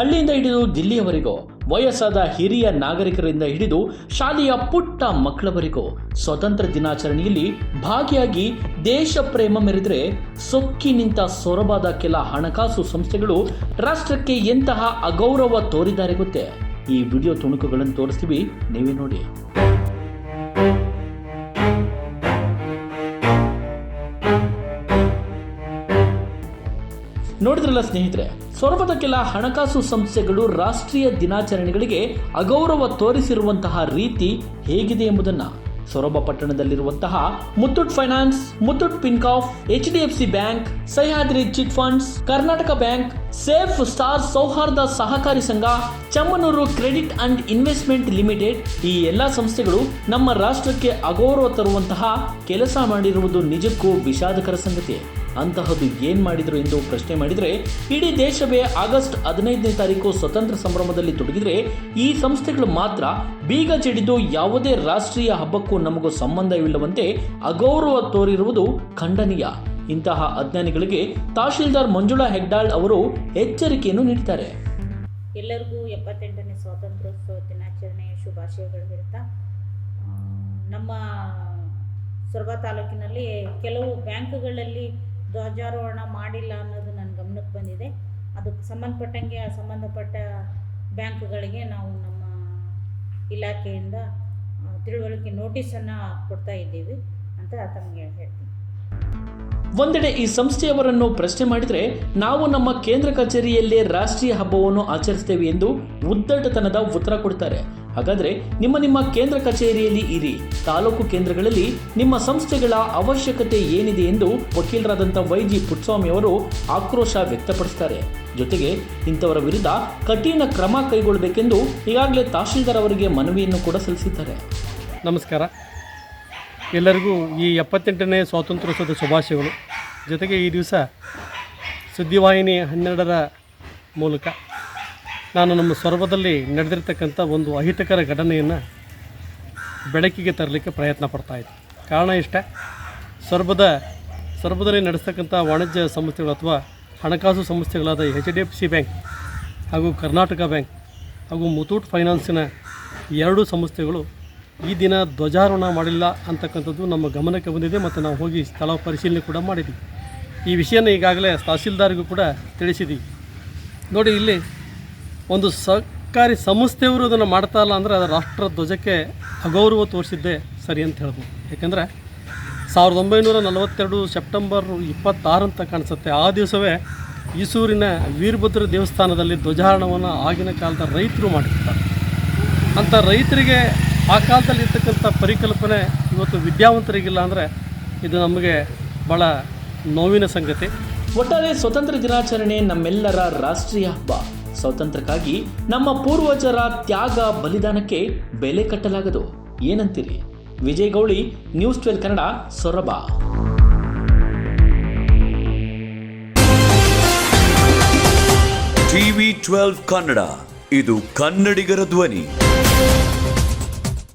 ಹಳ್ಳಿಯಿಂದ ಹಿಡಿದು ದಿಲ್ಲಿಯವರೆಗೂ ವಯಸ್ಸಾದ ಹಿರಿಯ ನಾಗರಿಕರಿಂದ ಹಿಡಿದು ಶಾಲೆಯ ಪುಟ್ಟ ಮಕ್ಕಳವರೆಗೂ ಸ್ವತಂತ್ರ ದಿನಾಚರಣೆಯಲ್ಲಿ ಭಾಗಿಯಾಗಿ ದೇಶ ಪ್ರೇಮ ಮೆರೆದರೆ ಸೊಕ್ಕಿ ನಿಂತ ಸೊರಬಾದ ಕೆಲ ಹಣಕಾಸು ಸಂಸ್ಥೆಗಳು ರಾಷ್ಟ್ರಕ್ಕೆ ಎಂತಹ ಅಗೌರವ ತೋರಿದ್ದಾರೆ ಗೊತ್ತೇ? ಈ ವಿಡಿಯೋ ತುಣುಕುಗಳನ್ನು ತೋರಿಸ್ತೀವಿ. ನೀವೇ ನೋಡಿ. ನೋಡಿದ್ರಲ್ಲ ಸ್ನೇಹಿತರೆ ಸೊರಬದ ಕೆಲ ಹಣಕಾಸು ಸಂಸ್ಥೆಗಳು ರಾಷ್ಟ್ರೀಯ ದಿನಾಚರಣೆಗಳಿಗೆ ಅಗೌರವ ತೋರಿಸಿರುವಂತಹ ರೀತಿ ಹೇಗಿದೆ ಎಂಬುದನ್ನು Soraba ಪಟ್ಟಣದಲ್ಲಿರುವಂತಹ Muthoot finance, Muthoot Fincorp, H D F C bank, Sahyadri chit funds, Karnataka bank, safe star ಸೌಹಾರ್ದ ಸಹಕಾರಿ ಸಂಘ, Chemmanur credit and investment limited ಈ ಎಲ್ಲ ಸಂಸ್ಥೆಗಳು ನಮ್ಮ ರಾಷ್ಟ್ರಕ್ಕೆ ಅಗೌರವ ತರುವಂತಹ ಕೆಲಸ ಮಾಡಿರುವುದು ನಿಜಕ್ಕೂ ವಿಷಾದಕರ ಸಂಗತಿ. ಅಂತಹದ್ದು ಏನು ಮಾಡಿದ್ರು ಎಂದು ಪ್ರಶ್ನೆ ಮಾಡಿದರೆ, ಇಡೀ ದೇಶವೇ ಆಗಸ್ಟ್ ಹದಿನೈದನೇ ತಾರೀಕು ಸ್ವತಂತ್ರ ಸಂಭ್ರಮದಲ್ಲಿ ತೊಡಗಿದ್ರೆ, ಈ ಸಂಸ್ಥೆಗಳು ಮಾತ್ರ ಬೀಗ ಜಡಿದು ಯಾವುದೇ ರಾಷ್ಟ್ರೀಯ ಹಬ್ಬಕ್ಕೂ ನಮಗೂ ಸಂಬಂಧವಿಲ್ಲವಂತೆ ಅಗೌರವ ತೋರಿರುವುದು ಖಂಡನೀಯ. ಇಂತಹ ಅಜ್ಞಾನಿಗಳಿಗೆ ತಹಶೀಲ್ದಾರ್ ಮಂಜುಳಾ ಹೆಗ್ಡಾಳ್ ಅವರು ಎಚ್ಚರಿಕೆಯನ್ನು ನೀಡಿದ್ದಾರೆ. ಎಲ್ಲರಿಗೂ ಎಪ್ಪತ್ತೆಂಟನೇ ಸ್ವಾತಂತ್ರ್ಯೋತ್ಸವ ದಿನಾಚರಣೆಯ ಶುಭಾಶಯಗಳು ಹೇಳ್ತಾ ನಮ್ಮ ಸೊರಬ ತಾಲೂಕಿನಲ್ಲಿ ಕೆಲವು ಬ್ಯಾಂಕ್ಗಳಲ್ಲಿ ಧ್ವಜಾರೋಹಣ ಮಾಡಿಲ್ಲ ಅನ್ನೋದು ನನ್ನ ಗಮನಕ್ಕೆ ಬಂದಿದೆ. ಅದಕ್ಕೆ ಸಂಬಂಧಪಟ್ಟಂಗೆ, ಆ ಸಂಬಂಧಪಟ್ಟ ಬ್ಯಾಂಕ್ಗಳಿಗೆ ನಾವು ನಮ್ಮ ಇಲಾಖೆಯಿಂದ ತಿಳುವಳಿಕೆ ನೋಟಿಸನ್ನು ಕೊಡ್ತಾ ಇದ್ದೀವಿ ಅಂತ ತಮಗೆ ಹೇಳ್ತೀನಿ. ಒಂದೆಡೆ ಈ ಸಂಸ್ಥೆಯವರನ್ನು ಪ್ರಶ್ನೆ ಮಾಡಿದರೆ, ನಾವು ನಮ್ಮ ಕೇಂದ್ರ ಕಚೇರಿಯಲ್ಲೇ ರಾಷ್ಟ್ರೀಯ ಹಬ್ಬವನ್ನು ಆಚರಿಸ್ತೇವೆ ಎಂದು ಉದ್ದಟತನದ ಉತ್ತರ ಕೊಡ್ತಾರೆ. ಹಾಗಾದ್ರೆ ನಿಮ್ಮ ನಿಮ್ಮ ಕೇಂದ್ರ ಕಚೇರಿಯಲ್ಲಿ ಇರಿ. ತಾಲೂಕು ಕೇಂದ್ರಗಳಲ್ಲಿ ನಿಮ್ಮ ಸಂಸ್ಥೆಗಳ ಅವಶ್ಯಕತೆ ಏನಿದೆ ಎಂದು ವಕೀಲರಾದಂಥ ವೈ ಜಿ ಪುಟ್ಟಸ್ವಾಮಿ ಅವರು ಆಕ್ರೋಶ ವ್ಯಕ್ತಪಡಿಸ್ತಾರೆ. ಜೊತೆಗೆ ಇಂಥವರ ವಿರುದ್ಧ ಕಠಿಣ ಕ್ರಮ ಕೈಗೊಳ್ಳಬೇಕೆಂದು ಈಗಾಗಲೇ ತಹಶೀಲ್ದಾರ್ ಅವರಿಗೆ ಮನವಿಯನ್ನು ಕೂಡ ಸಲ್ಲಿಸಿದ್ದಾರೆ. ನಮಸ್ಕಾರ. ಎಲ್ಲರಿಗೂ ಈ ಎಪ್ಪತ್ತೆಂಟನೇ ಸ್ವಾತಂತ್ರ್ಯೋತ್ಸವದ ಶುಭಾಶಯಗಳು. ಜೊತೆಗೆ ಈ ದಿವಸ ಸುದ್ದಿವಾಹಿನಿ ಹನ್ನೆರಡರ ಮೂಲಕ ನಾನು ನಮ್ಮ ಸ್ವರ್ಭದಲ್ಲಿ ನಡೆದಿರ್ತಕ್ಕಂಥ ಒಂದು ಅಹಿತಕರ ಘಟನೆಯನ್ನು ಬೆಳಕಿಗೆ ತರಲಿಕ್ಕೆ ಪ್ರಯತ್ನ ಪಡ್ತಾಯಿದ್ದೆ ಕಾರಣ ಇಷ್ಟೇ ಸೊರಬದ ಸೊರಬದಲ್ಲಿ ನಡೆಸ್ತಕ್ಕಂಥ ವಾಣಿಜ್ಯ ಸಂಸ್ಥೆಗಳು ಅಥವಾ ಹಣಕಾಸು ಸಂಸ್ಥೆಗಳಾದ H D F C bank ಹಾಗೂ ಕರ್ನಾಟಕ ಬ್ಯಾಂಕ್ ಹಾಗೂ ಮುತೂಟ್ ಫೈನಾನ್ಸಿನ ಎರಡೂ ಸಂಸ್ಥೆಗಳು ಈ ದಿನ ಧ್ವಜಾರೋಹಣ ಮಾಡಿಲ್ಲ ಅಂತಕ್ಕಂಥದ್ದು ನಮ್ಮ ಗಮನಕ್ಕೆ ಬಂದಿದೆ ಮತ್ತು ನಾವು ಹೋಗಿ ಸ್ಥಳ ಪರಿಶೀಲನೆ ಕೂಡ ಮಾಡಿದ್ವಿ. ಈ ವಿಷಯನ ಈಗಾಗಲೇ ತಹಸೀಲ್ದಾರ್ಗೂ ಕೂಡ ತಿಳಿಸಿದ್ದೀವಿ ನೋಡಿ, ಇಲ್ಲಿ ಒಂದು ಸರ್ಕಾರಿ ಸಂಸ್ಥೆಯವರು ಅದನ್ನು ಮಾಡ್ತಾ ಇಲ್ಲ ಅಂದರೆ ಅದು ರಾಷ್ಟ್ರ ಧ್ವಜಕ್ಕೆ ಅಗೌರವ ತೋರಿಸಿದ್ದೇ ಸರಿ ಅಂತ ಹೇಳ್ಬೋದು. ಯಾಕೆಂದರೆ ಸಾವಿರದ ಒಂಬೈನೂರ ನಲವತ್ತೆರಡು ಸೆಪ್ಟೆಂಬರ್ ಇಪ್ಪತ್ತಾರು ಅಂತ ಕಾಣಿಸುತ್ತೆ. ಆ ದಿವಸವೇ ಈಸೂರಿನ ವೀರಭದ್ರ ದೇವಸ್ಥಾನದಲ್ಲಿ ಧ್ವಜಾರೋಹಣವನ್ನು ಆಗಿನ ಕಾಲದ ರೈತರು ಮಾಡಿರ್ತಾರೆ. ಅಂಥ ರೈತರಿಗೆ ಆ ಕಾಲದಲ್ಲಿ ಇರ್ತಕ್ಕಂಥ ಪರಿಕಲ್ಪನೆ ಇವತ್ತು ವಿದ್ಯಾವಂತರಿಗಿಲ್ಲ ಅಂದರೆ ಇದು ನಮಗೆ ಭಾಳ ನೋವಿನ ಸಂಗತಿ. ಒಟ್ಟಾರೆ ಸ್ವತಂತ್ರ ದಿನಾಚರಣೆ ನಮ್ಮೆಲ್ಲರ ರಾಷ್ಟ್ರೀಯ ಹಬ್ಬ. ಸ್ವಾತಂತ್ರ್ಯಕ್ಕಾಗಿ ನಮ್ಮ ಪೂರ್ವಜರ ತ್ಯಾಗ ಬಲಿದಾನಕ್ಕೆ ಬೆಲೆ ಕಟ್ಟಲಾಗದು. ಏನಂತೀರಿ? Vijay Gowli news twelve Kannada, Soraba. TV twelve Kannada, ಇದು ಕನ್ನಡಿಗರ ಧ್ವನಿ.